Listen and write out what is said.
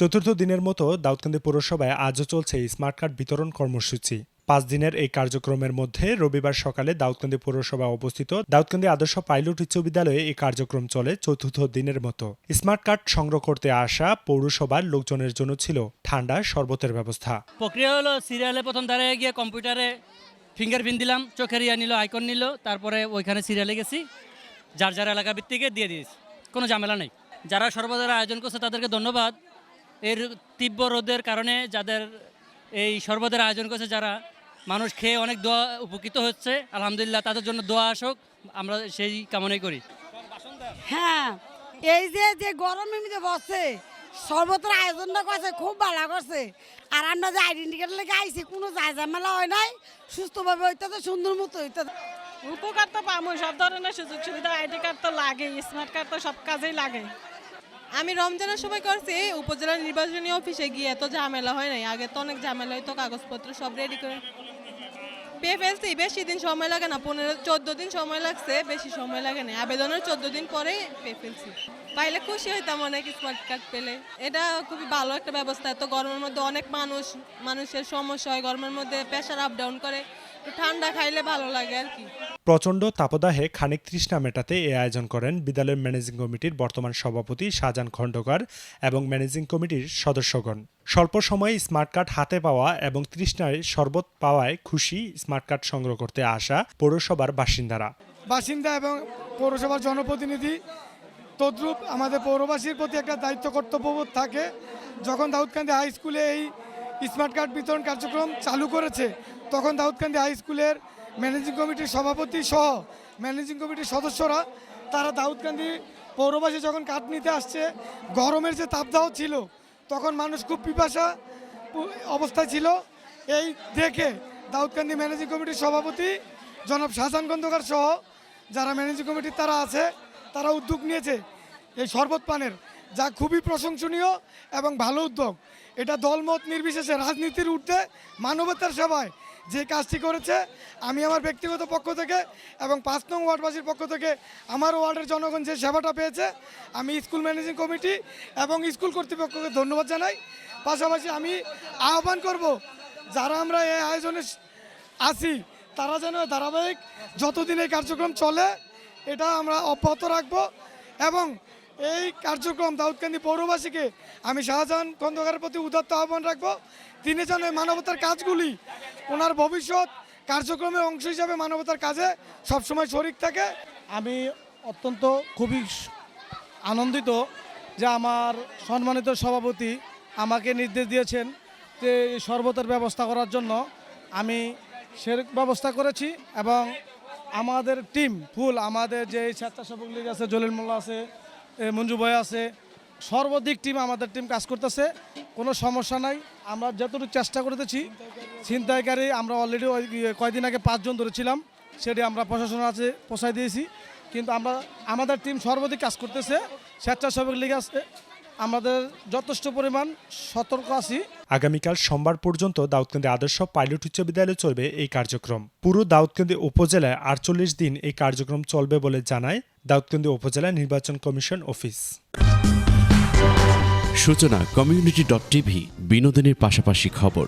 চতুর্থ দিনের মতো দাউদকান্দি পৌরসভায় আজও চলছে স্মার্ট কার্ড বিতরণ কর্মসূচি। পাঁচ দিনের এই কার্যক্রমের মধ্যে রবিবার সকালে দাউদকান্দি পৌরসভা অবস্থিত দাউদকান্দি আদর্শ পাইলট উচ্চ বিদ্যালয়ে এই কার্যক্রম চলে চতুর্থ দিনের মতো। স্মার্ট কার্ড সংগ্রহ করতে আসা পৌরসভার লোকজনের জন্য ছিল ঠান্ডা শরবতের ব্যবস্থা। প্রক্রিয়া হলো সিরিয়ালে প্রথম দাঁড়িয়ে গিয়ে কম্পিউটারে ফিঙ্গারপ্রিন্ট দিলাম, চোখের ইয়া নিল আইকন নিল, তারপরে ওইখানে সিরিয়ালে গেছি। যার যার এলাকা ভিত্তিকে দিয়ে দিয়েছি, কোনো ঝামেলা নেই। যারা সর্বদার আয়োজন করছে তাদেরকে ধন্যবাদ। এর তীব্র রোদের কারণে যাদের এই সর্বদের আয়োজন করছে যারা মানুষ খেয়ে অনেক দোয়া উপকৃত হচ্ছে আলহামদুলিল্লাহ তাদের জন্য দোয়া আসুক আমরা সেই কামনাই করি। হ্যাঁ এই যে যে গরমের মধ্যে বসে সর্বত্র আয়োজনটা করছে খুব ভালো করছে। আর আমরা যে আইডেন্টি কার্ড লেগে আইছি কোনো যায় ঝামেলা হয় নাই সুস্থভাবে হইতে সুন্দর মতো হইতে উপকার তো পাবো সব ধরনের সুযোগ সুবিধা আইডি কার্ড তো লাগে স্মার্ট কার্ড তো সব কাজেই লাগে। আমি রমজানের সময় করছি উপজেলা নির্বাচনী অফিসে গিয়ে এত ঝামেলা হয় নাই। আগে তো অনেক ঝামেলা হইতো, কাগজপত্র সব রেডি করে। পেয়ে ফেলছি, বেশি দিন সময় লাগে না, পনেরো, চোদ্দ দিন সময় লাগছে, বেশি সময় লাগে না। আবেদনের চোদ্দ দিন পরে পেয়ে ফেলছি। পাইলে খুশি হইতাম অনেক স্মার্ট কার্ড পেলে। এটা খুবই ভালো একটা ব্যবস্থা, এত গরমের মধ্যে অনেক মানুষ, মানুষের সমস্যা হয়, গরমের মধ্যে প্রেশার আপ ডাউন করে। ঠান্ডা খাইলে ভালো লাগে আর কি। প্রচণ্ড তাপদাহে খানিক তৃষ্ণা মেটাতে এ আয়োজন করেন বিদ্যালয়ের ম্যানেজিং কমিটির বর্তমান সভাপতি শাহজাহান খণ্ডকার এবং ম্যানেজিং কমিটির সদস্যগণ। স্বল্প সময়ে স্মার্ট কার্ড হাতে পাওয়া এবং তৃষ্ণায় শরবত পাওয়ায় খুশি স্মার্ট কার্ড সংগ্রহ করতে আসা পৌরসভার বাসিন্দারা। বাসিন্দা এবং পৌরসভার জনপ্রতিনিধি তদ্রূপ আমাদের পৌরবাসীর প্রতি একটা দায়িত্ব কর্তব্যবোধ থাকে। যখন দাউদকান্দি হাই স্কুলে এই স্মার্ট কার্ড বিতরণ কার্যক্রম চালু করেছে। তখন দাউদকান্দি হাই স্কুলের ম্যানেজিং কমিটির সভাপতি সহ ম্যানেজিং কমিটির সদস্যরা, তারা দাউদকান্দি পৌরবাসী যখন কাঠ নিতে আসছে, গরমের যে তাপদাহ ছিল, তখন মানুষ খুব পিপাসা অবস্থায় ছিল। এই দেখে দাউদকান্দি ম্যানেজিং কমিটির সভাপতি জনাব শাহজাহান খন্দকার সহ যারা ম্যানেজিং কমিটির তারা আছে, তারা উদ্যোগ নিয়েছে এই শরবত পানের। যা খুবই প্রশংসনীয় এবং ভালো উদ্যোগ। এটা দলমত নির্বিশেষে রাজনীতির ঊর্ধ্বে মানবতার সেবায় যে কাজটি করেছে, আমি আমার ব্যক্তিগত পক্ষ থেকে এবং পাঁচ নং ওয়ার্ডবাসীর পক্ষ থেকে আমার ওয়ার্ডের জনগণ যে সেবাটা পেয়েছে, আমি স্কুল ম্যানেজিং কমিটি এবং স্কুল কর্তৃপক্ষকে ধন্যবাদ জানাই। পাশাপাশি আমি আহ্বান করব, যারা আমরা এই আয়োজনে আছি, তারা যেন ধারাবাহিক যতদিন এই কার্যক্রম চলে, এটা আমরা অব্যাহত রাখব এবং এই কার্যক্রম দাউদকান্দি পৌরবাসীকে আমি শাহজাহান খন্দকারের প্রতি উদাত্ত আহ্বান রাখব। তিনি যেন মানবতার কাজগুলি ওনার ভবিষ্যৎ কার্যক্রমের অংশ হিসাবে মানবতার কাজে সবসময় শরিক থাকে। আমি অত্যন্ত খুবই আনন্দিত যে আমার সম্মানিত সভাপতি আমাকে নির্দেশ দিয়েছেন যে শরবতের ব্যবস্থা করার জন্য। আমি সে ব্যবস্থা করেছি এবং আমাদের টিম, ফুল, আমাদের যে স্বেচ্ছাসেবক লীগ আছে জলিল মোল্লা আছে মঞ্জু ভাই আছে। সর্বাধিক টিম আমাদের টিম কাজ করতেছে। কোনো সমস্যা নাই। আমরা যতটুকু চেষ্টা করতেছি ছিনতাইকারী আমরা অলরেডি কয়দিন আগে পাঁচজন ধরেছিলাম সেটি আমরা প্রশাসনের কাছে পোষাই দিয়েছি। কিন্তু আমরা, আমাদের টিম সর্বাধিক কাজ করতেছে। স্বেচ্ছাসেবক লীগ আছে। আমাদের যথেষ্ট পরিমাণ সতর্ক আছি। আগামীকাল সোমবার পর্যন্ত দাউদকান্দি আদর্শ পাইলট উচ্চ বিদ্যালয়ে চলবে এই কার্যক্রম। পুরো দাউদকান্দি উপজেলায় আটচল্লিশ দিন এই কার্যক্রম চলবে বলে জানায় দাউদকান্দি উপজেলা নির্বাচন commission office. Suchona community dot TV বিনোদনের পাশাপাশি খবর।